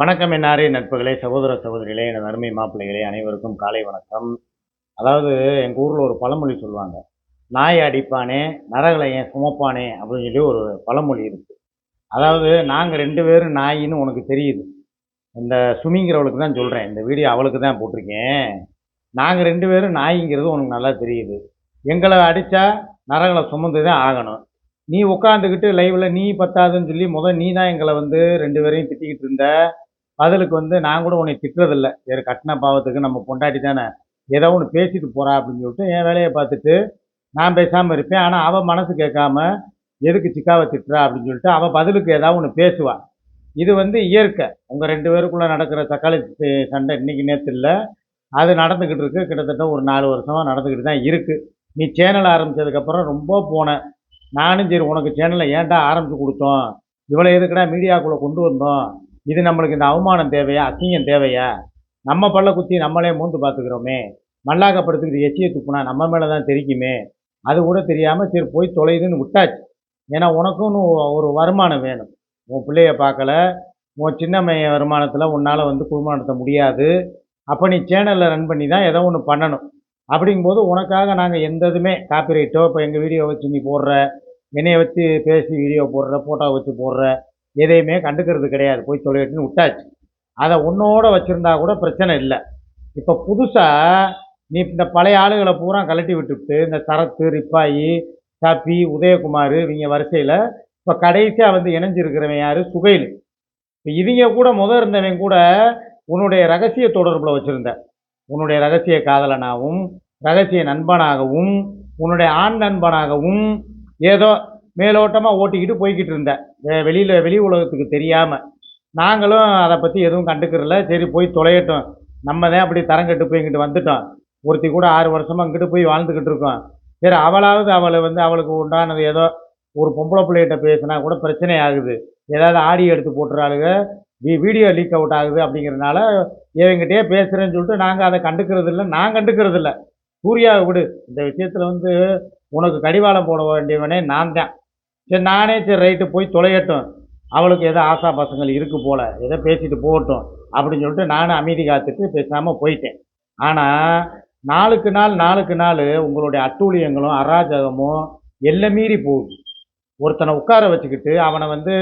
வணக்கம் என்னாரே நட்புகளே சகோதர சகோதரிகளே என் அருமை மாப்பிள்ளைகளே அனைவருக்கும் காலை வணக்கம். அதாவது எங்கள் ஊரில் ஒரு பழமொழி சொல்லுவாங்க. நாய் அடிப்பானே நரகளை ஏன் சுமப்பானே அப்படின்னு சொல்லி ஒரு பழமொழி இருக்கு. அதாவது நாங்கள் ரெண்டு பேரும் நாயின்னு உனக்கு தெரியுது. இந்த சுமிங்கிறவளுக்கு தான் சொல்கிறேன் இந்த வீடியோ அவளுக்கு தான் போட்டிருக்கேன். நாங்கள் ரெண்டு பேரும் நாய்ங்கிறது உனக்கு நல்லா தெரியுது. எங்களை அடித்தா நரகளை சுமந்து தான் ஆகணும். நீ உட்காந்துக்கிட்டு லைவில் நீ பத்தாதுன்னு சொல்லி முதல் நீ தான் எங்களை வந்து ரெண்டு பேரையும் திட்டிக்கிட்டு இருந்த. பதிலுக்கு வந்து நான் கூட உன்னை திட்டுறதில்ல. வேறு கட்டின பாவத்துக்கு நம்ம பொண்டாட்டி தானே. ஏதோ ஒன்று பேசிட்டு போகிறா அப்படின்னு சொல்லிட்டு என் வேலையை பார்த்துட்டு நான் பேசாமல் இருப்பேன். ஆனால் அவள் மனசு கேட்காம எதுக்கு சிக்காவை திட்டுறா? அப்படின்னு சொல்லிட்டு அவள் பதிலுக்கு ஏதாவது ஒன்று பேசுவாள் இது வந்து இயற்கை. உங்கள் ரெண்டு பேருக்குள்ளே நடக்கிற தக்காளி சண்டை இன்றைக்கி நேற்று இல்லை. அது நடந்துக்கிட்டு இருக்கு. கிட்டத்தட்ட ஒரு நாலு வருஷமாக நடந்துக்கிட்டு தான் இருக்குது நீ சேனல் ஆரம்பிச்சதுக்கப்புறம் ரொம்ப போனேன் நானும் சரி உனக்கு சேனலை ஏன்டா ஆரம்பித்து கொடுத்தோம்? இவ்வளோ எதுக்குடா மீடியாக்குள்ளே கொண்டு வந்தோம்? இது நம்மளுக்கு இந்த அவமானம் தேவையா? அசிங்கம் தேவையா? நம்ம பல்ல குத்தி நம்மளே மூந்து பார்த்துக்கிறோமே. மல்லாக்கப்படுத்துக்கிட்டு எச்சியை துப்புனா நம்ம மேலே தான் தெரிக்குமே. அது கூட தெரியாமல் சரி போய் தொலையுதுன்னு விட்டாச்சு. ஏன்னா உனக்கும் ஒரு வருமானம் வேணும். உன் பிள்ளைய பார்க்கல. உன் சின்ன மைய வருமானத்தில் உன்னால் வந்து குடும்பம் நடத்த முடியாது. அப்போ நீ சேனலில் ரன் பண்ணி தான் ஏதோ ஒன்று பண்ணணும். அப்படிங்கும்போது உனக்காக நாங்கள் எந்த இதுவுமே காப்பிரைட்டோ இப்போ எங்கள் வீடியோ வச்சு நீ போடுற என்னையை வச்சு பேசி வீடியோ போடுற ஃபோட்டோ வச்சு போடுற எதையுமே கண்டுக்கிறது கிடையாது. போய் தொலைட்டுன்னு விட்டாச்சு. அதை உன்னோட வச்சுருந்தா கூட பிரச்சனை இல்லை. இப்போ புதுசாக நீ இந்த பழைய ஆளுகளை பூரா கழட்டி விட்டுவிட்டு இந்த சரத்து ரிப்பாயி சாப்பி உதயகுமார் இவங்க வரிசையில் இப்போ கடைசியாக வந்து இணைஞ்சிருக்கிறவன் யார்? சுகைல். இப்போ இவங்க கூட முத இருந்தவன் கூட உன்னுடைய ரகசிய தொடர்பில் வச்சுருந்த. உன்னுடைய ரகசிய காதலனாகவும் ரகசிய நண்பனாகவும் உன்னுடைய ஆண் நண்பனாகவும் ஏதோ மேலோட்டமாக ஓட்டிக்கிட்டு போய்கிட்டு இருந்தேன் வெளியில் வெளி உலகத்துக்கு தெரியாமல் நாங்களும் அதை பற்றி எதுவும் கண்டுக்கிறல. சரி போய் தொலையட்டும். நம்ம தான் அப்படி தரங்கட்டு போய் இங்கிட்டு வந்துட்டோம். ஒருத்தி கூட ஆறு வருஷமாக இங்கிட்டு போய் வாழ்ந்துக்கிட்டு இருக்கோம். சரி அவளாவது அவளை வந்து அவளுக்கு உண்டானது ஏதோ ஒரு பொம்பளை பிள்ளைகிட்ட பேசினா கூட பிரச்சனை ஆகுது. ஏதாவது ஆடியோ எடுத்து போட்டுறாளுங்க வீ- வீடியோ லீக் அவுட் ஆகுது அப்படிங்கிறனால இவங்கிட்டே பேசுகிறேன்னு சொல்லிட்டு நாங்கள் அதை கண்டுக்கிறது இல்லை நான் கண்டுக்கிறது இல்லை சூர்யாவை விடு. இந்த விஷயத்தில் வந்து உனக்கு கடிவாளம் போட வேண்டியவனே நான் தான். சரி நானே சரி ரைட்டு போய் தொலையட்டும். அவளுக்கு ஏதோ ஆசா பசங்கள் இருக்குது போல் ஏதோ பேசிட்டு போகட்டும் அப்படின்னு சொல்லிட்டு நானும் அமைதி காத்துட்டு பேசாமல் போயிட்டேன். ஆனால் நாளுக்கு நாள் நாளுக்கு நாள் உங்களுடைய அட்டூழியங்களும் அராஜகமும் எல்லை மீறி போகுது. ஒருத்தனை உட்கார வச்சுக்கிட்டு அவனை வந்து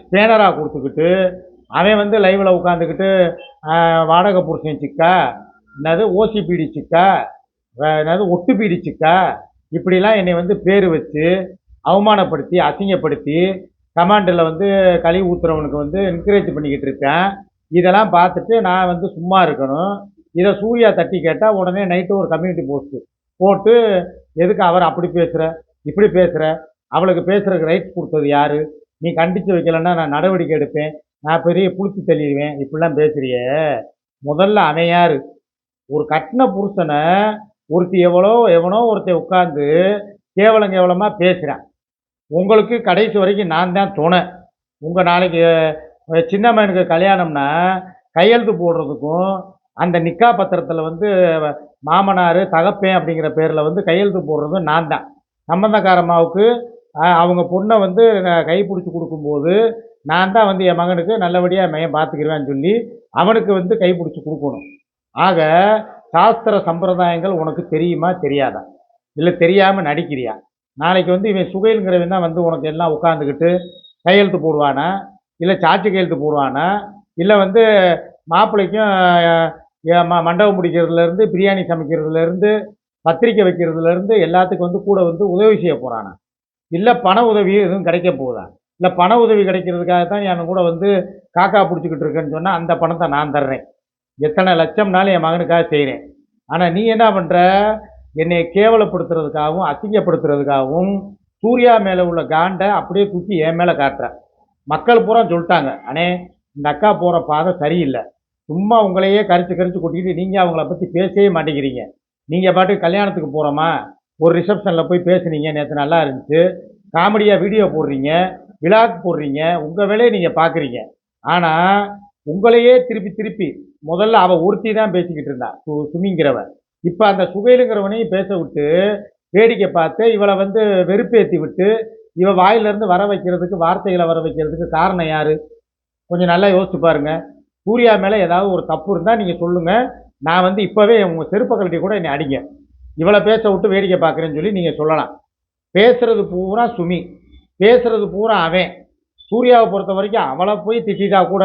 ஸ்பேனராக கொடுத்துக்கிட்டு அவன் வந்து லைவில் உட்காந்துக்கிட்டு வாடகை புருஷன் சிக்கா என்னது ஓசிபிடி சிக்கா என்னது என்னது பீடி சிக்கா இப்படிலாம் என்னை வந்து பேர் வச்சு அவமானப்படுத்தி அசிங்கப்படுத்தி கமாண்டில் வந்து கழுவி ஊத்துறவனுக்கு வந்து என்கரேஜ் பண்ணிக்கிட்டு இருக்கேன். இதெல்லாம் பார்த்துட்டு நான் வந்து சும்மா இருக்கணும். இதை சூர்யா தட்டி கேட்டால் உடனே நைட்டு ஒரு கம்யூனிட்டி போஸ்ட்டு போட்டு எதுக்கு அவர் அப்படி பேசுகிற இப்படி பேசுகிற அவளுக்கு பேசுகிறதுக்கு ரைட்ஸ் கொடுத்தது யார்? நீ கண்டித்து வைக்கலன்னா நான் நடவடிக்கை எடுப்பேன். நான் பெரிய புளிச்சு தள்ளிடுவேன். இப்படிலாம் பேசுகிறியே முதல்ல அவன் யார்? ஒரு கட்டின புருஷனை ஒருத்தி எவ்வளோ எவனோ ஒருத்தன் உட்காந்து கேவலம் கேவலமாக பேசுகிறான் உங்களுக்கு கடைசி வரைக்கும் நான் தான் துணை. உங்கள் நாளைக்கு சின்னம்மனுக்கு சின்ன கல்யாணம்னா கையெழுத்து போடுறதுக்கும் அந்த நிக்கா பத்திரத்தில் வந்து மாமனார் தகப்பேன் அப்படிங்கிற பேரில் வந்து கையெழுத்து போடுறதும் நான் தான். சம்பந்தக்காரம்மாவுக்கு அவங்க பொண்ணை வந்து நான் கொடுக்கும்போது நான் தான் வந்து என் மகனுக்கு நல்லபடியாக மையம் பார்த்துக்கிறேன்னு சொல்லி அவனுக்கு வந்து கைப்பிடிச்சி கொடுக்கணும். ஆக சாஸ்திர சம்பிரதாயங்கள் உனக்கு தெரியுமா தெரியாதா? இல்லை தெரியாமல் நடிக்கிறியா? நாளைக்கு வந்து இவன் சுகைலுங்கிறவன் தான் வந்து உனக்கு எல்லாம் உட்காந்துக்கிட்டு கையெழுத்து போடுவானா? இல்லை சாட்சி கையெழுத்து போடுவானா? இல்லை வந்து மாப்பிள்ளைக்கும் ம- மண்டபம் பிடிக்கிறதுலேருந்து பிரியாணி சமைக்கிறதுலேருந்து பத்திரிக்கை வைக்கிறதுலேருந்து எல்லாத்துக்கும் வந்து கூட வந்து உதவி செய்ய போகிறானா இல்லை பண உதவி எதுவும் கிடைக்க போகுதா? இல்லை பண உதவி கிடைக்கிறதுக்காக தான் என் கூட வந்து காக்கா பிடிச்சிக்கிட்டு இருக்கேன்னு சொன்னால் அந்த பணத்தை நான் தர்றேன். எத்தனை லட்சம்னாலும் என் மகனுக்காக செய்கிறேன் ஆனால் நீ என்ன பண்ணுற என்னை கேவலப்படுத்துறதுக்காகவும் அசிங்கப்படுத்துறதுக்காகவும் சூர்யா மேலே உள்ள காண்டை அப்படியே தூக்கி என் மேலே காட்டுறேன் மக்கள் பூரா சொல்லிட்டாங்க அண்ணே இந்த அக்கா போகிற பாதை சரியில்லை. சும்மா உங்களையே கரிச்சு கரிச்சு கொட்டிக்கிட்டு நீங்கள் அவங்கள பற்றி பேசவே மாட்டேங்கிறீங்க. நீங்கள் பாட்டுக்கு கல்யாணத்துக்கு போகிறோமா ஒரு ரிசப்ஷனில் போய் பேசுனீங்க நேற்று நல்லா இருந்துச்சு. காமெடியாக வீடியோ போடுறீங்க விழாக்கு போடுறீங்க உங்கள் வேலையை நீங்கள் பார்க்குறீங்க ஆனால் உங்களையே திருப்பி திருப்பி முதல்ல அவள் ஒருத்தி தான் பேசிக்கிட்டு இருந்தா. சு சுமிங்கிறவன் இப்போ அந்த சுகையிலுங்கிறவனையும் பேச விட்டு வேடிக்கை பார்த்து இவளை வந்து வெறுப்பேற்றி விட்டு இவ வாயிலிருந்து வர வைக்கிறதுக்கு வார்த்தைகளை வர வைக்கிறதுக்கு காரணம் யார்? கொஞ்சம் நல்லா யோசிச்சு பாருங்க. சூர்யா மேலே ஏதாவது ஒரு தப்பு இருந்தால் நீங்கள் சொல்லுங்கள் நான் வந்து இப்போவே உங்கள் செருப்பை கழட்டி கூட என்னை அடிங்க. இவளை பேச விட்டு வேடிக்கை பார்க்குறேன்னு சொல்லி நீங்கள் சொல்லலாம். பேசுகிறது பூரா சுமி. பேசுகிறது பூரா அவன். சூர்யாவை பொறுத்த வரைக்கும் அவளை போய் திட்டிட்டா கூட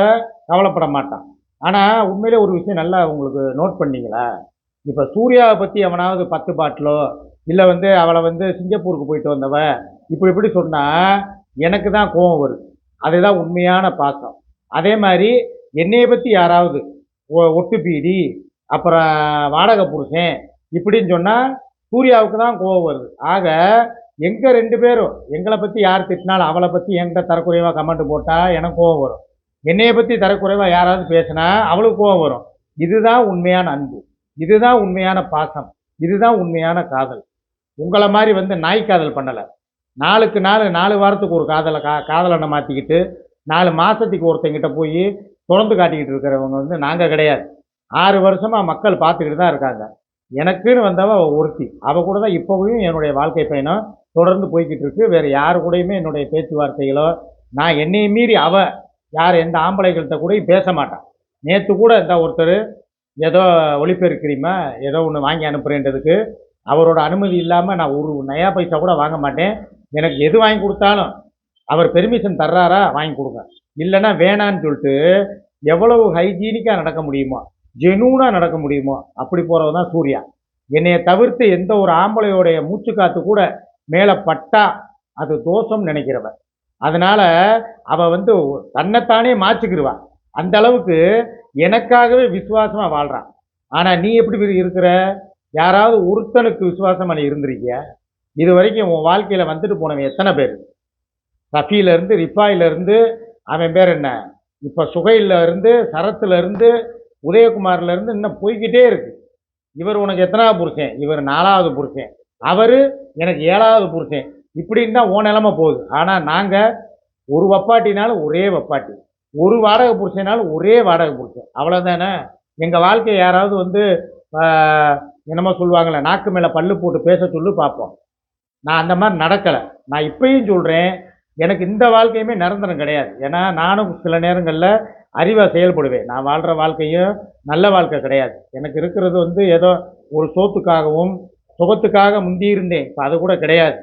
கவலைப்பட மாட்டான். ஆனால் உண்மையிலே ஒரு விஷயம் நல்லா உங்களுக்கு நோட் பண்ணீங்களா? இப்போ சூர்யாவை பற்றி எவனாவது பத்து பாட்டிலோ இல்லை வந்து அவளை வந்து சிங்கப்பூருக்கு போயிட்டு வந்தவ இப்படி இப்படி சொன்னால் எனக்கு தான் கோபம் வருது. அதுதான் உண்மையான பாசம். அதே மாதிரி என்னையை பற்றி யாராவது ஒ- ஒட்டு பீடி அப்புறம் வாடகை புருஷன் இப்படின்னு சொன்னால் சூர்யாவுக்கு தான் கோபம் வருது. ஆக எங்கள் ரெண்டு பேரும் எங்களை பற்றி யார் திட்டினாலும் அவளை பற்றி என்கிட்ட தரக்குறைவாக கமெண்ட் போட்டால் எனக்கு கோபம் வரும். என்னையை பற்றி தரக்குறைவாக யாராவது பேசினா அவளுக்கு கோபம் வரும். இதுதான் உண்மையான அன்பு. இதுதான் உண்மையான பாசம் இதுதான் உண்மையான காதல். உங்களை மாதிரி வந்து நாய் காதல் பண்ணலை. நாளுக்கு நாள் நாலு வாரத்துக்கு ஒரு காதலை கா காதலனை மாற்றிக்கிட்டு நாலு மாதத்துக்கு ஒருத்தங்கிட்ட போய் தொடர்ந்து காட்டிக்கிட்டு இருக்கிறவங்க வந்து நாங்கள் கிடையாது. ஆறு வருஷமாக மக்கள் பார்த்துக்கிட்டு தான் இருக்காங்க. எனக்குன்னு வந்தவ ஒருத்தி. அவள் கூட தான் இப்போவும் என்னுடைய வாழ்க்கை பயணம் தொடர்ந்து போய்கிட்டு இருக்கு. வேறு யாரு கூடயுமே என்னுடைய பேச்சுவார்த்தைகளோ நான் என்னையும் மீறி அவள் யார் எந்த ஆம்பளைகள்கிட்ட கூடயும் பேச மாட்டான் நேற்று கூட இந்த ஒருத்தர் ஏதோ ஒளிபெருக்கிறீமா ஏதோ ஒன்று வாங்கி அனுப்புகிறேன்றதுக்கு அவரோட அனுமதி இல்லாமல் நான் ஒரு நயா பைசா கூட வாங்க மாட்டேன். எனக்கு எது வாங்கி கொடுத்தாலும் அவர் பெர்மிஷன் தர்றாரா வாங்கி கொடுங்க. இல்லைன்னா வேணான்னு சொல்லிட்டு எவ்வளவு ஹைஜீனிக்காக நடக்க முடியுமோ ஜெனூனாக நடக்க முடியுமோ அப்படி போகிறவ தான் சூர்யா. என்னைய தவிர்த்து எந்த ஒரு ஆம்பளையோடைய மூச்சு காத்து கூட மேலே பட்டா அது தோஷம் நினைக்கிறவ அதனால் அவள் வந்து தன்னைத்தானே மாற்றிக்கிடுவா அந்த அளவுக்கு எனக்காகவே விசுவாசமாக வாழ்கிறான் ஆனால் நீ எப்படி இருக்கிற? யாராவது ஒருத்தனுக்கு விசுவாசமாக நீ இருந்திருக்கிய? இது வரைக்கும் உன் வாழ்க்கையில் வந்துட்டு போனவன் எத்தனை பேர்? ரஃபியிலேருந்து இருந்து அவன் பேர் என்ன? இப்போ சுகையில இருந்து உதயகுமார்லேருந்து இன்னும் போய்கிட்டே இருக்கு. இவர் உனக்கு எத்தனாவது புருஷன்? இவர் நாலாவது புருஷன். அவர் எனக்கு ஏழாவது புருஷன். இப்படின்னு தான் ஓ நிலமை போகுது. ஆனால் நாங்கள் ஒரு வப்பாட்டினாலும் ஒரே வப்பாட்டி. ஒரு வாடகை பிடிச்சனாலும் ஒரே வாடகை பிடிச்சேன். அவ்வளோதானே எங்கள் வாழ்க்கையை யாராவது வந்து என்னமோ சொல்லுவாங்களே நாக்கு மேலே பல்லு போட்டு பேச சொல்லி பார்ப்போம். நான் அந்த மாதிரி நடக்கலை. நான் இப்பயும் சொல்கிறேன் எனக்கு இந்த வாழ்க்கையுமே நிரந்தரம் கிடையாது. ஏன்னா நானும் சில நேரங்களில் அறிவாக செயல்படுவேன். நான் வாழ்கிற வாழ்க்கையும் நல்ல வாழ்க்கை கிடையாது. எனக்கு இருக்கிறது வந்து ஏதோ ஒரு சோத்துக்காகவும் சுகத்துக்காக முந்தி இருந்தேன் இப்போ அது கூட கிடையாது.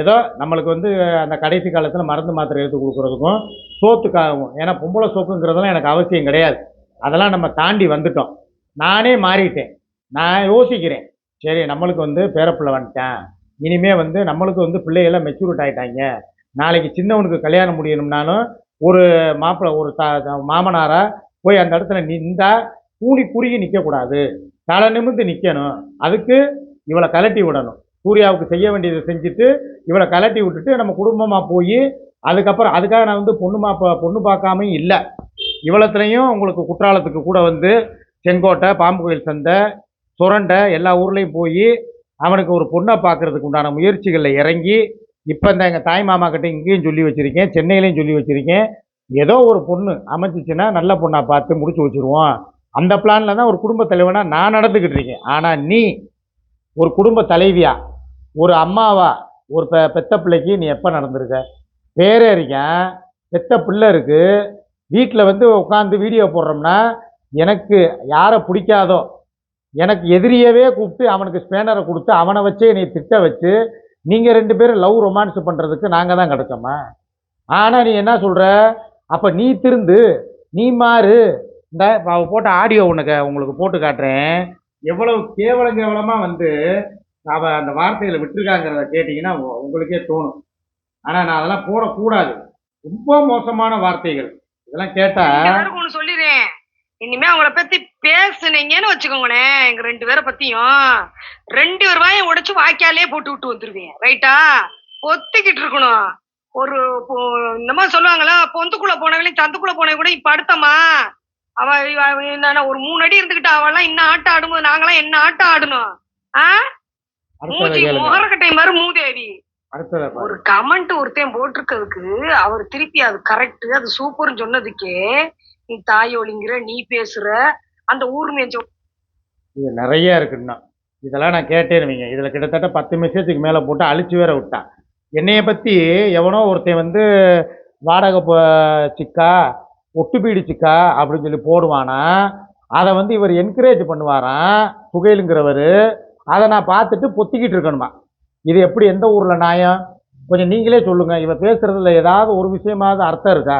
ஏதோ நம்மளுக்கு வந்து அந்த கடைசி காலத்தில் மருந்து மாத்திரை எடுத்து கொடுக்குறதுக்கும் சோத்துக்காகவும் ஏன்னா பொம்பளை சோப்புங்கிறதெல்லாம் எனக்கு அவசியம் கிடையாது. அதெல்லாம் நம்ம தாண்டி வந்துட்டோம். நானே மாறிட்டேன். நான் யோசிக்கிறேன். சரி நம்மளுக்கு வந்து பேரப்பிள்ளை வந்துட்டேன். இனிமே வந்து நம்மளுக்கு வந்து பிள்ளைகள்லாம் மெச்சூரிட் ஆகிட்டாங்க நாளைக்கு சின்னவனுக்கு கல்யாணம் முடியணும்னாலும் ஒரு மாப்பிள்ளை ஒரு த மாமனாராக மாமனாரா போய் அந்த இடத்துல நின்றா கூனி குறுகி நிற்கக்கூடாது தலை நிமிர்ந்து நிற்கணும் அதுக்கு இவளை கலட்டி விடணும். சூர்யாவுக்கு செய்ய வேண்டியதை செஞ்சுட்டு இவளை கலட்டி விட்டுட்டு நம்ம குடும்பமாக போய் அதுக்கப்புறம் அதுக்காக நான் வந்து பொண்ணு மாப்பா பொண்ணு பார்க்காமையும் இல்லை. இவ்வளோத்துலேயும் உங்களுக்கு குற்றாலத்துக்கு கூட வந்து செங்கோட்டை பாம்பு கோயில் சந்தை சுரண்டை எல்லா ஊர்லேயும் போய் அவனுக்கு ஒரு பொண்ணை பார்க்கறதுக்கு உண்டான முயற்சிகளில் இறங்கி இப்போ இந்த எங்கள் தாய் மாமா கிட்ட இங்கேயும் சொல்லி வச்சுருக்கேன் சென்னையிலையும் சொல்லி வச்சுருக்கேன். ஏதோ ஒரு பொண்ணு அமைச்சிச்சின்னா நல்ல பொண்ணாக பார்த்து முடிச்சு வச்சுருவோம். அந்த பிளானில் தான் ஒரு குடும்ப தலைவனாக நான் நடந்துக்கிட்டு இருக்கேன். ஆனால் நீ ஒரு குடும்ப தலைவியாக ஒரு அம்மாவா ஒரு பெ பெத்த பிள்ளைக்கு நீ எப்போ நடந்திருக்க? பேரே இருக்கேன். பெத்த பிள்ளை இருக்குது வீட்டில் வந்து உட்காந்து வீடியோ போடுறோம்னா எனக்கு யாரை பிடிக்காதோ எனக்கு எதிரியவே கூப்பிட்டு அவனுக்கு ஸ்பேனரை கொடுத்து அவனை வச்சே நீ திட்ட வச்சு நீங்கள் ரெண்டு பேரும் லவ் ரொமான்ஸ் பண்ணுறதுக்கு நாங்கள் தான் கிடச்சோமா? ஆனால் நீ என்ன சொல்கிற அப்போ நீ திருந்து நீ மாறு. இந்த அவள் போட்ட ஆடியோ உனக்கு உங்களுக்கு போட்டு காட்டுறேன். எவ்வளவு கேவலம் கேவலமாக வந்து அவ அந்த வார்த்தைகளை விட்டுருக்காங்கிறத கேட்டிங்கன்னா உங்களுக்கே தோணும். ஆனால் நான் அதெல்லாம் போடக்கூடாது. ரொம்ப மோசமான வார்த்தைகள். இதெல்லாம் கேட்டால் ஒன்று சொல்லிடுறேன். இனிமே அவங்கள பத்தி பேசுனீங்கன்னு வச்சுக்கோங்களேன். எங்க ரெண்டு பேரை பத்தியும். ரெண்டு ரூபாயும் உடைச்சு வாய்க்காலே போட்டு விட்டு வந்துருவேன். ரைட்டா ஒத்திக்கிட்டு இருக்கணும். ஒரு இந்த மாதிரி சொல்லுவாங்களா பொந்துக்குள்ள போனவங்களையும் சந்துக்குள்ள போனவங்க கூட இப்ப அடுத்தமா அவ என்னன்னா ஒரு மூணு அடி இருந்துகிட்டு அவெல்லாம் இன்னும் ஆட்டம் ஆடும்போது நாங்களாம் என்ன ஆட்டம் ஆடணும்? ஆ? முகரக்கட்டை மாதிரி மூதேவி. ஒரு கமெண்ட் ஒருத்தன் போட்டிருக்கிறதுக்கு அவர் திருப்பி அது கரெக்ட் அது சூப்பர்னு சொன்னதுக்கே நீ தாயோலிங்கிற நீ பேசுற அந்த ஊர் மேய்ச்ச இது நிறைய இருக்குன்னா. இதெல்லாம் நான் கேட்டேனுவீங்க இதில் கிட்டத்தட்ட பத்து மெசேஜுக்கு மேலே போட்டு அழிச்சு வேற விட்டான் என்னைய பற்றி எவனோ ஒருத்தன் வந்து வாடகை சிக்கா ஒட்டு பீடிச்சுக்கா அப்படின்னு சொல்லி போடுவானா அதை வந்து இவர் என்கரேஜ் பண்ணுவாராம் சுகைலுங்கிறவர் அதை நான் பார்த்துட்டு பொத்திக்கிட்டு இருக்கணுமா? இது எப்படி எந்த ஊரில் நியாயம்? கொஞ்சம் நீங்களே சொல்லுங்கள் இவன் பேசுகிறதுல ஏதாவது ஒரு விஷயமாவது அர்த்தம் இருக்கா?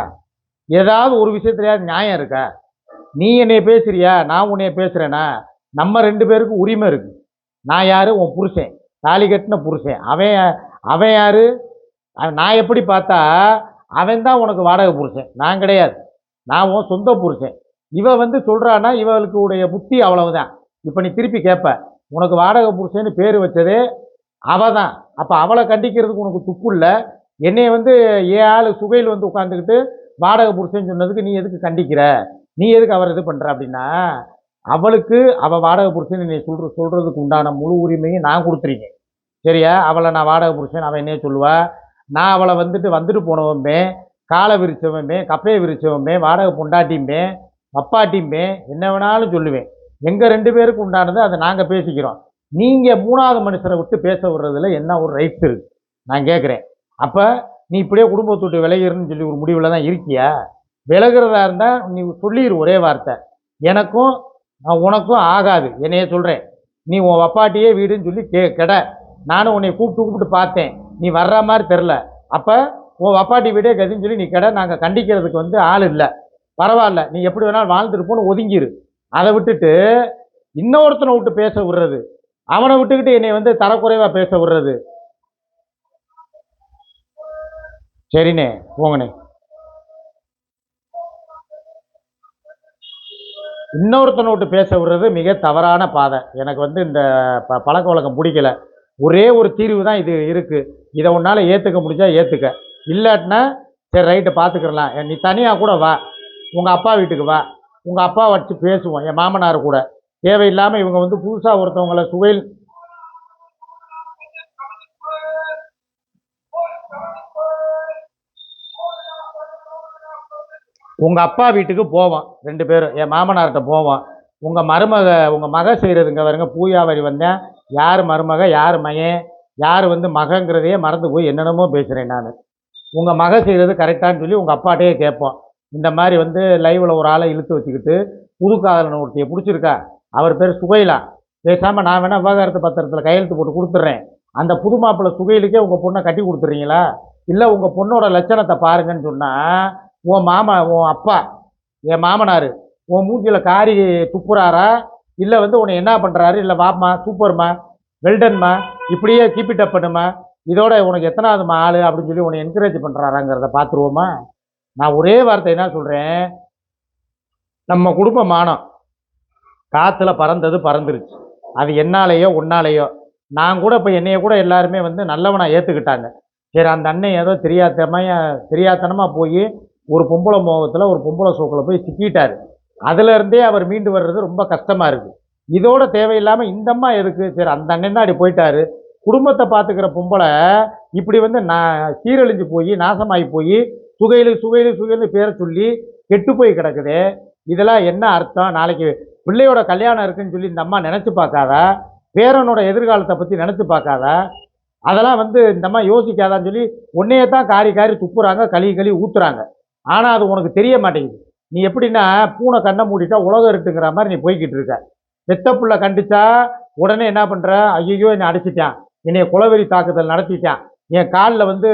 ஏதாவது ஒரு விஷயத்துலையாவது நியாயம் இருக்கா? நீ என்னைய பேசுறியா? நான் உன்னைய பேசுகிறேன்னா நம்ம ரெண்டு பேருக்கும் உரிமை இருக்குது நான் யாரு? உன் புருஷன். தாலி கட்டின புருஷன். அவன் அவன் யார்? நான் எப்படி பார்த்தா அவன் தான் உனக்கு வாடகை புருஷன். நான் கிடையாது. நான் உன் சொந்த புருஷன். இவ வந்து சொல்கிறான்னா இவளுக்கு உடைய புத்தி அவ்வளவுதான். இப்போ நீ திருப்பி கேட்ப உனக்கு வாடகை புருஷன்னு பேர் வச்சதே அவ தான் அப்போ அவளை கண்டிக்கிறதுக்கு உனக்கு துப்பு இல்லை. என்னைய வந்து ஏன் ஆள் சுகையில் வந்து உட்காந்துக்கிட்டு வாடகை புருஷன்னு சொன்னதுக்கு நீ எதுக்கு கண்டிக்கிற? நீ எதுக்கு அவர் இது பண்ணுற அப்படின்னா அவளுக்கு அவள் வாடகை புருஷன் நீ சொல்ற சொல்கிறதுக்கு உண்டான முழு உரிமையும் நான் கொடுத்துருக்கேன். சரியா? அவளை நான் வாடகை புருஷன் அவன் என்ன சொல்லுவா. நான் அவளை வந்துட்டு வந்துட்டு போனவமே காலை விரிச்சவமே கப்பையை விரிச்சவமே வாடகை பொண்டாட்டியுமே பப்பாட்டியுமே என்ன வேணாலும் சொல்லுவேன். எங்கள் ரெண்டு பேருக்கு உண்டானது அதை நாங்கள் பேசிக்கிறோம். நீங்கள் மூணாவது மனுஷரை விட்டு பேச விடுறதுல என்ன ஒரு ரைட்ஸ் இருக்கு? நான் கேட்குறேன் அப்போ நீ இப்படியே குடும்பத்தை விட்டு விலகிறன்னு சொல்லி ஒரு முடிவில் தான் இருக்கியா? விலகிறதா இருந்தால் நீ சொல்லிடு ஒரே வார்த்தை. எனக்கும் நான் உனக்கும் ஆகாது. என்னையே சொல்கிறேன் நீ உன் அப்பாட்டியே வீடுன்னு சொல்லி கே கெட நானும் உன்னை கூப்பிட்டு கூப்பிட்டு பார்த்தேன். நீ வர்ற மாதிரி தெரில அப்போ உன் அப்பாட்டி வீடே கதின்னு சொல்லி நீ கெட நாங்கள் கண்டிக்கிறதுக்கு வந்து ஆள் இல்லை. பரவாயில்ல. நீ எப்படி வேணாலும் வாழ்ந்துட்டு போன்னு அதை விட்டுட்டு இன்னொருத்தனை விட்டு பேச விடுறது. அவனை விட்டுக்கிட்டு என்னை வந்து தரக்குறைவாக பேச விடுறது. சரிண்ணே போங்கண்ணே. இன்னொருத்தனை விட்டு பேச விடுறது மிக தவறான பாதை. எனக்கு வந்து இந்த ப பழக்க வழக்கம் பிடிக்கல. ஒரே ஒரு தீர்வு தான் இது இருக்குது இதை உன்னால் ஏற்றுக்க முடிஞ்சால் ஏற்றுக்க இல்லாட்டினா சரி ரைட்டு பார்த்துக்கிறலாம். நீ தனியாக கூட வா. உங்கள் அப்பா வீட்டுக்கு வா. உங்கள் அப்பா வச்சு பேசுவோம் என் மாமனார் கூட. தேவையில்லாமல் இவங்க வந்து புதுசாக ஒருத்தவங்கள சுவையில் உங்கள் அப்பா வீட்டுக்கு போவோம் ரெண்டு பேரும். என் மாமனார்கிட்ட போவோம் உங்கள் மருமக உங்கள் மக செய்கிறதுங்க வருங்க பூயாவரி வந்தேன். யார் மருமக யார் மையன் யார் வந்து மகங்கிறதையே மறந்து போய் என்னென்னமோ பேசுகிறேன் நான். உங்கள் மக செய்கிறது கரெக்டான்னு சொல்லி உங்கள் அப்பாட்டையே கேட்போம். இந்த மாதிரி வந்து லைவில் ஒரு ஆளை இழுத்து வச்சுக்கிட்டு புது காதலன் ஒருத்தியை பிடிச்சிருக்கா? அவர் பேர் சுகைலா. பேசாமல் நான் வேணால் விவகாரத்து பத்திரத்தில் கையெழுத்து போட்டு கொடுத்துட்றேன் அந்த புது மாப்பிள்ளை சுகையிலுக்கே உங்கள் பொண்ணை கட்டி கொடுத்துறீங்களா? இல்லை உங்கள் பொண்ணோட லட்சணத்தை பாருங்கன்னு சொன்னால் உன் மாமா உன் அப்பா என் மாமனார் உன் மூஞ்சியில் காரி துப்புறாரா? இல்லை வந்து உன்னை என்ன பண்ணுறாரு இல்லை வாம்மா சூப்பர்மா வெல்டன்மா இப்படியே கீப் இட் அப் பண்ணுமா? இதோட உனக்கு எத்தனாவதுமா ஆள் அப்படின்னு சொல்லி உன்னை என்கரேஜ் பண்ணுறாராங்கிறத பார்த்துருவோமா? நான் ஒரே வார்த்தை என்ன சொல்கிறேன் நம்ம குடும்ப மானம் காற்றுல பறந்தது பறந்துருச்சு. அது என்னாலேயோ உன்னாலேயோ. நான் கூட இப்போ என்னைய கூட எல்லாருமே வந்து நல்லவனாக ஏற்றுக்கிட்டாங்க சரி அந்த அண்ணன் ஏதோ தெரியாதமையா தெரியாதனமாக போய் ஒரு பொம்பளை மோகத்தில் ஒரு பொம்பளை சோக்கில் போய் சிக்கிட்டார். அதுலேருந்தே அவர் மீண்டு வர்றது ரொம்ப கஷ்டமாக இருக்குது இதோட தேவையில்லாமல் இந்தம்மா எதுக்கு? சரி அந்த அண்ணன் தான் அப்படி போயிட்டாரு. குடும்பத்தை பார்த்துக்கிற பொம்பளை இப்படி வந்து நான் சீரழிஞ்சு போய் நாசமாகி போய் சுகையிலு சுகையிலு சுகையிலு பேரை சொல்லி கெட்டு போய் கிடக்குது. இதெல்லாம் என்ன அர்த்தம்? நாளைக்கு பிள்ளையோட கல்யாணம் இருக்குன்னு சொல்லி இந்த அம்மா நினச்சி பார்க்காத. பேரனோட எதிர்காலத்தை பற்றி நினச்சி பார்க்காத. அதெல்லாம் வந்து இந்த அம்மா யோசிக்காதான்னு சொல்லி உன்னையே தான் காரி காரி துப்புறாங்க களி களி ஊற்றுறாங்க ஆனால் அது உனக்கு தெரிய மாட்டேங்குது. நீ எப்படின்னா பூனை கண்ணை மூடிட்டா உலகம் இருட்டுங்கிற மாதிரி நீ போய்கிட்டு இருக்க. பெத்த புள்ள கண்டிச்சா உடனே என்ன பண்ணுற ஐயோ என்னை அடிச்சிட்டான். என்னைய குலவெறி தாக்குதல் நடத்திட்டான். என் காலில் வந்து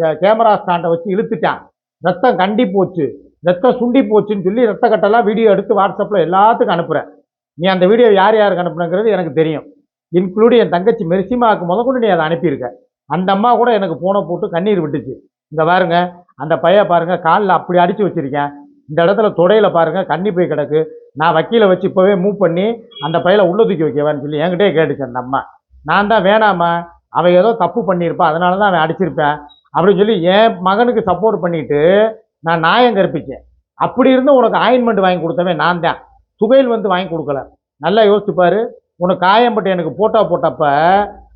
கே- கேமரா ஸ்டாண்டை வச்சு இழுத்துட்டான். ரத்தம் கண்டி போச்சு. ரத்தம் சுண்டி போச்சுன்னு சொல்லி ரத்த கட்டெல்லாம் வீடியோ எடுத்து வாட்ஸ்அப்பில் எல்லாத்துக்கும் அனுப்புகிறேன் நீ அந்த வீடியோ யார் யாருக்கு அனுப்புனங்கிறது எனக்கு தெரியும். இன்க்ளூடு என் தங்கச்சி மெரிசிமாவுக்கு முத கொண்டு நீ அதை அனுப்பியிருக்க. அந்த அம்மா கூட எனக்கு ஃபோனை போட்டு கண்ணீர் விட்டுச்சு. இந்த பாருங்க அந்த பையன் பாருங்கள் காலில் அப்படி அடிச்சு வச்சிருக்கேன். இந்த இடத்துல தொடையில் பாருங்க கண்ணி போய் கிடக்கு. நான் வக்கீலை வச்சு இப்போவே மூவ் பண்ணி அந்த பையலை உள்ள தூக்கி வைக்கவான்னு சொல்லி என்கிட்டே கேட்டுச்சு அந்த அம்மா. நான் தான் வேணாமா அவன் ஏதோ தப்பு பண்ணியிருப்பா அதனால தான் அவன் அடிச்சிருப்பேன் அப்படின்னு சொல்லி என் மகனுக்கு சப்போர்ட் பண்ணிட்டு நான் நியாயம் கற்பிச்சேன். அப்படி இருந்து உனக்கு ஆயின்மெண்ட் வாங்கி கொடுத்தவன் நான் தான். சுகையில் வந்து வாங்கி கொடுக்கல. நல்லா யோசிச்சுப்பார் உனக்கு காயம்பட்டு எனக்கு போட்டோ போட்டப்ப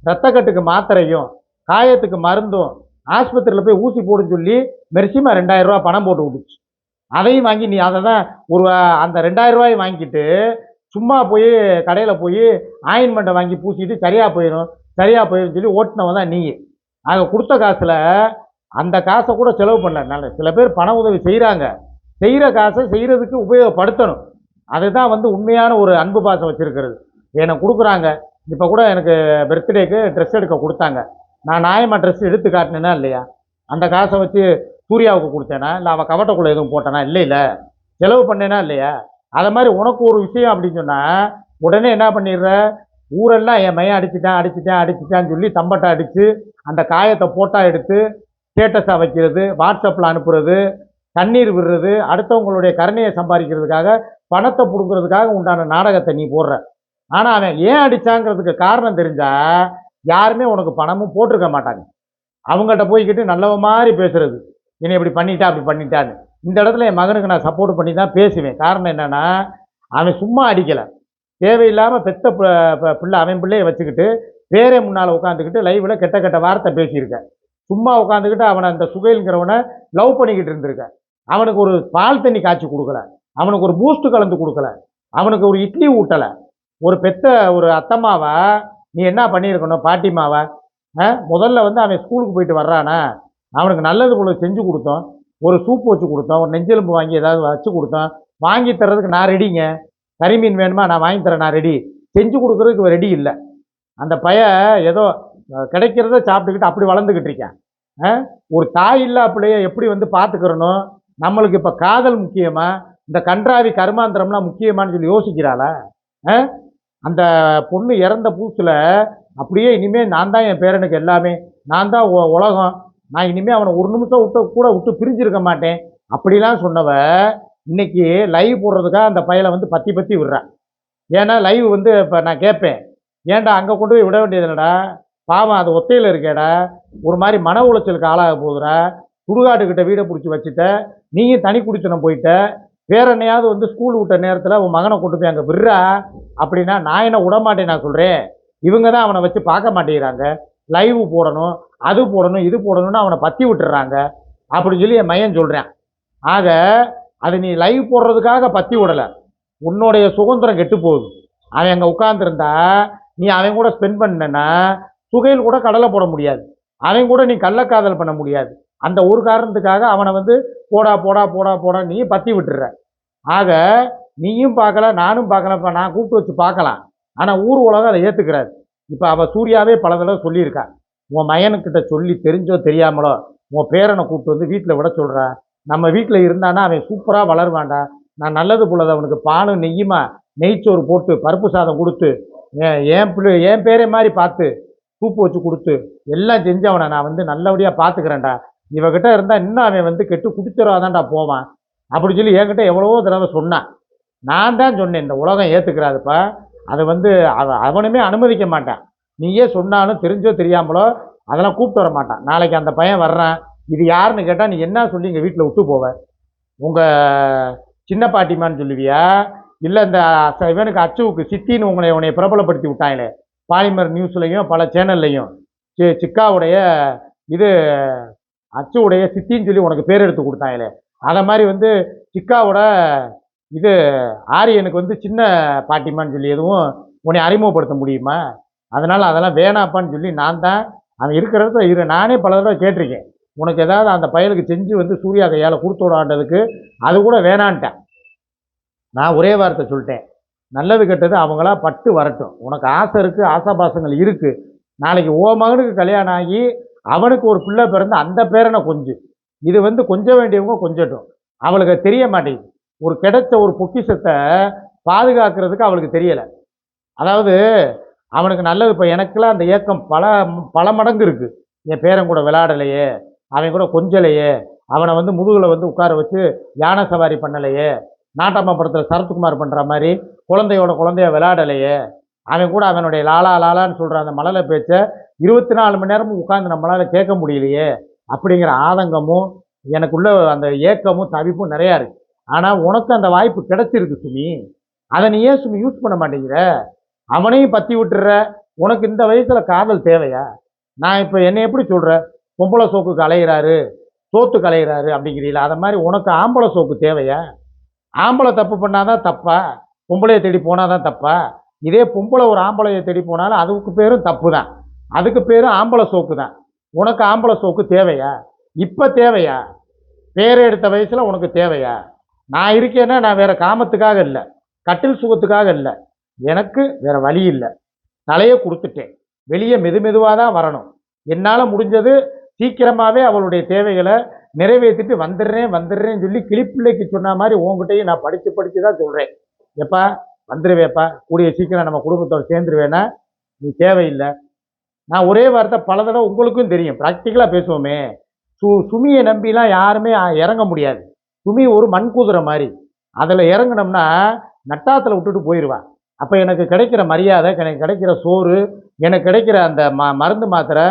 ரத்தக்கட்டுக்கு மாத்திரையும் காயத்துக்கு மருந்தும் ஆஸ்பத்திரியில் போய் ஊசி போடுன்னு சொல்லி மெர்சிமா ரெண்டாயிரம் பணம் போட்டு விட்டுச்சு. அதையும் வாங்கி நீ அதை தான் ஒரு அந்த ரெண்டாயிரம் வாங்கிட்டு சும்மா போய் கடையில் போய் ஆயின்மெண்ட்டை வாங்கி பூசிட்டு சரியாக போயிடும். சரியாக போயிடும் சொல்லி ஓட்டினவன் தான் நீ ஆக கொடுத்த காசில் அந்த காசை கூட செலவு பண்ண நல்ல சில பேர் பண உதவி செய்கிறாங்க செய்கிற காசை செய்கிறதுக்கு உபயோகப்படுத்தணும். அதுதான் வந்து உண்மையான ஒரு அன்பு பாசம் வச்சுருக்கிறது. எனக்கு கொடுக்குறாங்க. இப்போ கூட எனக்கு பர்த்டேக்கு ட்ரெஸ் எடுக்க கொடுத்தாங்க. நான் நியாயமாக ட்ரெஸ் எடுத்து காட்டினேன்னா இல்லையா? அந்த காசை வச்சு சூர்யாவுக்கு கொடுத்தேனா? இல்லை அவள் கவட்டக்குள்ளே எதுவும் போட்டேனா? இல்லை இல்லை. செலவு பண்ணேனா இல்லையா? அதை மாதிரி உனக்கு ஒரு விஷயம் அப்படின்னு சொன்னால் உடனே என்ன பண்ணிடுற? ஊரெல்லாம் என் மையம் அடிச்சிட்டேன் அடிச்சிட்டேன் அடிச்சிட்டேன்னு சொல்லி தம்பட்டை அடித்து அந்த காயத்தை ஃபோட்டோ எடுத்து ஸ்டேட்டஸாக வைக்கிறது வாட்ஸ்அப்பில் அனுப்புறது கண்ணீர் விடுறது அடுத்தவங்களுடைய கருணையை சம்பாதிக்கிறதுக்காக பணத்தை பிடுங்கிறதுக்காக உண்டான நாடகத்தை நீ போடுற. ஆனால் அவன் ஏன் அடிச்சாங்கிறதுக்கு காரணம் தெரிஞ்சால் யாருமே உனக்கு பணமும் போட்டிருக்க மாட்டாங்க. அவங்கள்ட்ட போய்கிட்டு நல்லவ மாதிரி பேசுறது. என்னை இப்படி பண்ணிட்டா அப்படி பண்ணிட்டான்னு. இந்த இடத்துல என் மகனுக்கு நான் சப்போர்ட் பண்ணி தான் பேசுவேன். காரணம் என்னென்னா அவன் சும்மா அடிக்கலை. தேவையில்லாமல் பெத்த பிள்ளை அவன் பிள்ளையை வச்சுக்கிட்டு பேரே முன்னால் உட்காந்துக்கிட்டு லைவில் கெட்ட கெட்ட வார்த்தை பேசியிருக்கேன். சும்மா உட்காந்துக்கிட்டு அவனை அந்த சுகைலுங்கிறவனை லவ் பண்ணிக்கிட்டு இருந்திருக்கேன். அவனுக்கு ஒரு பால் தண்ணி காய்ச்சி கொடுக்கல. அவனுக்கு ஒரு பூஸ்ட் கலந்து கொடுக்கல. அவனுக்கு ஒரு இட்லி ஊட்டலை. ஒரு பெத்த ஒரு அத்தம்மாவா நீ என்ன பண்ணியிருக்கணும்? பாட்டிமாவா முதல்ல வந்து அவன் ஸ்கூலுக்கு போயிட்டு வர்றானா? அவனுக்கு நல்லது போல செஞ்சு கொடுத்தோம். ஒரு சூப் வச்சு கொடுத்தோம். ஒரு நெஞ்செலும்பு வாங்கி ஏதாவது வச்சு கொடுத்தோம். வாங்கி தர்றதுக்கு நான் ரெடிங்க கறிமீன் வேணுமா நான் வாங்கி தரேன் நான் ரெடி செஞ்சு கொடுக்குறதுக்கு ரெடி இல்லை. அந்த பைய ஏதோ கிடைக்கிறத சாப்பிட்டுக்கிட்டு அப்படி வளர்ந்துக்கிட்டு இருக்கேன். ஆ? ஒரு தாய் இல்லா பிள்ளைய எப்படி வந்து பார்த்துக்கிறணும் நம்மளுக்கு இப்போ காதல் முக்கியமா இந்த கன்றாவி கருமாந்திரம்லாம் முக்கியமான்னு சொல்லி யோசிக்கிறாளா? ஆ? அந்த பொண்ணு இறந்த பூசில் அப்படியே இனிமேல் நான் தான் என் பேரனுக்கு எல்லாமே. நான் தான் உலகம். நான் இனிமேல் அவனை ஒரு நிமிஷம் விட்டு கூட விட்டு பிரிஞ்சிருக்க மாட்டேன். அப்படிலாம் சொன்னவ இன்னைக்கு லைவ் போடுறதுக்காக அந்த பையலை வந்து பத்தி பத்தி விடுறான் ஏன்னா லைவ் வந்து இப்போ நான் கேட்பேன். ஏன்டா அங்கே கொண்டு போய் விட வேண்டியது இல்லைடா? பாவம் அது ஒத்தையில் இருக்கேடா. ஒரு மாதிரி மன உளைச்சலுக்கு ஆளாக போகுதுடா. சுடுகாட்டுக்கிட்ட வீடை பிடிச்சி வச்சுட்ட. நீயும் தனி குடித்தனம் போயிட்ட. வேற என்னையாவது வந்து ஸ்கூல் விட்ட நேரத்தில் உன் மகனை கொண்டு போய் அங்கே விடுறா? அப்படின்னா நான் என்ன விடமாட்டேன் நான் சொல்கிறேன் இவங்க தான் அவனை வச்சு பார்க்க மாட்டேங்கிறாங்க. லைவ் போடணும் அது போடணும் இது போடணும்னு அவனை பற்றி விட்டுறாங்க. அப்படின்னு சொல்லி என் மையன் சொல்கிறேன் ஆக அதை நீ லைவ் போடுறதுக்காக பற்றி விடலை. உன்னுடைய சுதந்திரம் கெட்டு போகுது. அவன் அங்கே உட்காந்துருந்தா நீ அவன் கூட ஸ்பெண்ட் பண்ணனா சுகையில் கூட கடலை போட முடியாது. அவன் கூட நீ கள்ளக்காதல் பண்ண முடியாது. அந்த ஒரு காரணத்துக்காக அவனை வந்து போடா போடா போடா போடா நீ பற்றி விட்டுற. ஆக நீயும் பார்க்கல நானும் பார்க்கலப்பா நான் கூப்பிட்டு வச்சு பார்க்கலாம். ஆனால் ஊர் உலகம் அதை ஏற்றுக்கிறாரு இப்போ அவள் சூர்யாவே பல தடவை சொல்லியிருக்கா. உன் மயனுக்கிட்ட சொல்லி தெரிஞ்சோ தெரியாமலோ உன் பேரனை கூப்பிட்டு வந்து வீட்டில் விட சொல்கிறா நம்ம வீட்டில் இருந்தானா அவன் சூப்பராக வளருவான்டா. நான் நல்லது புள்ளது அவனுக்கு பாலும் நெய்யுமா? நெய்ச்சோறு போட்டு பருப்பு சாதம் கொடுத்து என் என் பிள்ளை என் பேரே மாதிரி பார்த்து சூப்பு வச்சு கொடுத்து எல்லாம் செஞ்சு அவனை நான் வந்து நல்லபடியாக பார்த்துக்கிறேன்டா. இவகிட்ட இருந்தால் இன்னும் அவன் வந்து கெட்டு குடிச்சிடாதான்டா போவான். அப்படி சொல்லி என்கிட்ட எவ்வளவோ தடவை சொன்னான். நான் தான் சொன்னேன் இந்த உலகம் ஏற்றுக்கிறாதுப்பா அதை வந்து அவனுமே அனுமதிக்க மாட்டான். நீயே சொன்னாலும் தெரிஞ்சோ தெரியாமலோ அதெல்லாம் கூப்பிட்டு வர மாட்டான். நாளைக்கு அந்த பையன் வர்றான் இது யாருன்னு கேட்டால் நீ என்ன சொல்லி எங்கள் வீட்டில் விட்டு போவ? உங்கள் சின்ன பாட்டிமான்னு சொல்லுவியா? இல்லை இந்த இவனுக்கு அச்சுவுக்கு சித்தின்னு உங்களை உன்னை பிரபலப்படுத்தி விட்டாங்களே. பாலிமர் நியூஸ்லையும் பல சேனல்லையும். சி சிக்காவுடைய இது அச்சுவுடைய சித்தின்னு சொல்லி உனக்கு பேர் எடுத்து கொடுத்தாங்களே. அதை மாதிரி வந்து சிக்காவோட இது ஆரியனுக்கு வந்து சின்ன பாட்டிமான்னு சொல்லி எதுவும் உன்னை அறிமுகப்படுத்த முடியுமா? அதனால் அதெல்லாம் வேணாப்பான்னு சொல்லி நான் தான் அவன் இருக்கிறத இரு நானே பல தடவை கேட்டிருக்கேன். உனக்கு ஏதாவது அந்த பயலுக்கு செஞ்சு வந்து சூர்யா கையால் கொடுத்தோடாண்டதுக்கு அது கூட வேணான்ட்டேன். நான் ஒரே வார்த்தை சொல்லிட்டேன். நல்லது கெட்டது அவங்களா பட்டு வரட்டும். உனக்கு ஆசை இருக்குது ஆசாபாசங்கள் இருக்குது நாளைக்கு ஓ மகனுக்கு கல்யாணம் ஆகி அவனுக்கு ஒரு பிள்ளை பிறந்து அந்த பேரனை கொஞ்சம் இது வந்து கொஞ்ச வேண்டியவங்க கொஞ்சட்டும். அவளுக்கு அது தெரிய மாட்டேங்குது. ஒரு கிடைச்ச ஒரு பொக்கிஷத்தை பாதுகாக்கிறதுக்கு அவளுக்கு தெரியலை. அதாவது அவனுக்கு நல்லது இப்போ எனக்கெல்லாம் அந்த ஏக்கம் பல பல மடங்கு இருக்குது என் பேரன் கூட விளையாடலையே. அவன் கூட கொஞ்சலையே. அவனை வந்து முதுகில் வந்து உட்கார வச்சு யானை சவாரி பண்ணலையே. நாட்டம்மா படத்தில் சரத்குமார் பண்ணுற மாதிரி குழந்தையோட குழந்தைய விளையாடலையே. அவன் கூட அவனுடைய லாலா லாலான்னு சொல்கிற அந்த மழலை பேச்சை இருபத்தி நாலு மணி நேரமும் உட்காந்து நம்மளால் கேட்க முடியலையே. அப்படிங்கிற ஆதங்கமும் எனக்குள்ள அந்த ஏக்கமும் தவிப்பும் நிறையா இருக்கு. ஆனால் உனக்கு அந்த வாய்ப்பு கிடைச்சிருக்கு சுமி. அதை நீ ஏன் சுமி யூஸ் பண்ண மாட்டேங்கிற? அவனையும் பற்றி விட்டுற. உனக்கு இந்த வயசில் காதல் தேவையா? நான் இப்போ என்னை எப்படி சொல்கிறேன் பொம்பளை சோக்கு அலையிறாரு சோத்து அலையிறாரு அப்படிங்கிறீங்களா? அதை மாதிரி உனக்கு ஆம்பளை சோக்கு தேவையா? ஆம்பளை தப்பு பண்ணாதான் தப்பா? பொம்பளையை தேடி போனாதான் தப்பா? இதே பொம்பளை ஒரு ஆம்பளையை தேடி போனாலும் அதுக்கு பேரும் தப்பு தான் அதுக்கு பேரும் ஆம்பளை சோக்கு தான் உனக்கு ஆம்பளை சோக்கு தேவையா? இப்போ தேவையா? பேர் எடுத்த வயசில் உனக்கு தேவையா? நான் இருக்கேன்னா நான் வேறு காமத்துக்காக இல்லை. கட்டில் சுகத்துக்காக இல்லை. எனக்கு வேறு வழி இல்லை. தலையை கொடுத்துட்டேன். வெளியே மெது மெதுவாக தான் வரணும். என்னால் முடிஞ்சது சீக்கிரமாகவே அவளுடைய தேவைகளை நிறைவேற்றிட்டு வந்துடுறேன் வந்துடுறேன்னு சொல்லி கிளிப்பிள்ளைக்கு சொன்ன மாதிரி உங்ககிட்டயும் நான் படித்து படித்து தான் சொல்கிறேன் எப்பா வந்துடுவேப்பா கூடிய சீக்கிரம் நம்ம குடும்பத்தோட சேர்ந்துருவேன்னா நீ தேவையில்லை. நான் ஒரே வார்த்தை பல தடவை உங்களுக்கும் தெரியும். ப்ராக்டிக்கலாக பேசுவோமே. சு சுமியை நம்பிலாம் யாருமே இறங்க முடியாது. சுமி ஒரு மண் குதிரை மாதிரி. அதில் இறங்குனோம்னா நட்டாத்தில் விட்டுட்டு போயிடுவான் அப்போ எனக்கு கிடைக்கிற மரியாதை எனக்கு கிடைக்கிற சோறு எனக்கு கிடைக்கிற அந்த ம மருந்து மாத்திரை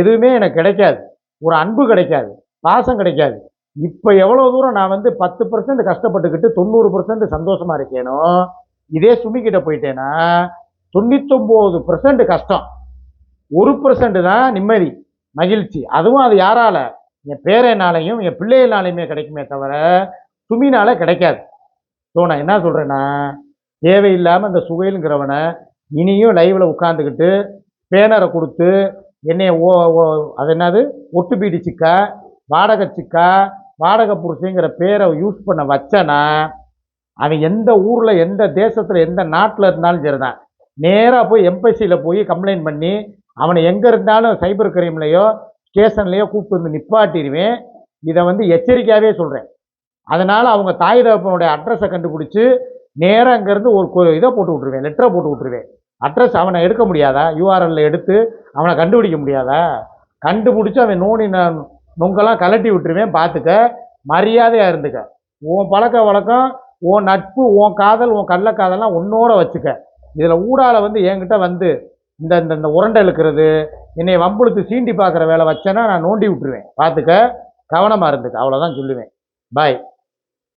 எதுவுமே எனக்கு கிடைக்காது. ஒரு அன்பு கிடைக்காது பாசம் கிடைக்காது. இப்போ எவ்வளோ தூரம் நான் வந்து பத்து பர்சன்ட் கஷ்டப்பட்டுக்கிட்டு தொண்ணூறு பர்சன்ட் சந்தோஷமாக இருக்கேனோ இதே சுமிக்கிட்ட போயிட்டேன்னா தொண்ணூத்தொம்பது பர்சன்ட் கஷ்டம். ஒரு பர்சன்ட் தான் நிம்மதி மகிழ்ச்சி. அதுவும் அது யாரால? என் பேரனாலையும் என் பிள்ளையினாலையுமே கிடைக்குமே தவிர சுமினால கிடைக்காது. ஸோ நான் என்ன சொல்கிறேன்னா தேவையில்லாமல் இந்த சுவையிலுங்கிறவனை இனியும் லைவில் உட்காந்துக்கிட்டு பேனரை கொடுத்து என்னைய ஓ ஓ அது என்னது? ஒட்டு பீடி சிக்கா வாடகை சிக்கா வாடகை புருஷங்கிற பேரை யூஸ் பண்ண வச்சனா அவன் எந்த ஊரில் எந்த தேசத்தில் எந்த நாட்டில் இருந்தாலும் சரிதான். நேராக போய் எம்பசியில் போய் கம்ப்ளைண்ட் பண்ணி அவனை எங்கே இருந்தாலும் சைபர் கிரைம்லேயோ ஸ்டேஷன்லேயோ கூப்பிட்டு வந்து நிப்பாட்டிடுவேன். இதை வந்து எச்சரிக்கையாகவே சொல்கிறேன் அதனால் அவங்க தாய் தகப்பனுடைய அட்ரஸை கண்டுபிடிச்சி நேராக அங்கேருந்து ஒரு இதை போட்டு விட்ருவேன் லெட்டரை போட்டு விட்ருவேன் அட்ரஸ் அவனை எடுக்க முடியாதா? யூஆர்எல்ல எடுத்து அவனை கண்டுபிடிக்க முடியாதா? கண்டுபிடிச்சி அவன் நோனி நான் நுங்கெல்லாம் கலட்டி விட்டுருவேன் பார்த்துக்க மரியாதையாக இருந்துக்க. உன் பழக்க வழக்கம் உன் நட்பு உன் காதல் உன் கள்ளக்காதல்லாம் உன்னோட வச்சுக்க. இதில் ஊடால வந்து என்கிட்ட வந்து இந்த இந்த இந்த உருண்டை இழுக்கிறது என்னை வம்புழுத்து சீண்டி பார்க்குற வேலை வச்சேன்னா நான் நோண்டி விட்டுருவேன். பார்த்துக்க கவனமாக இருந்துக்க. அவ்வளோதான் சொல்லுவேன். பாய்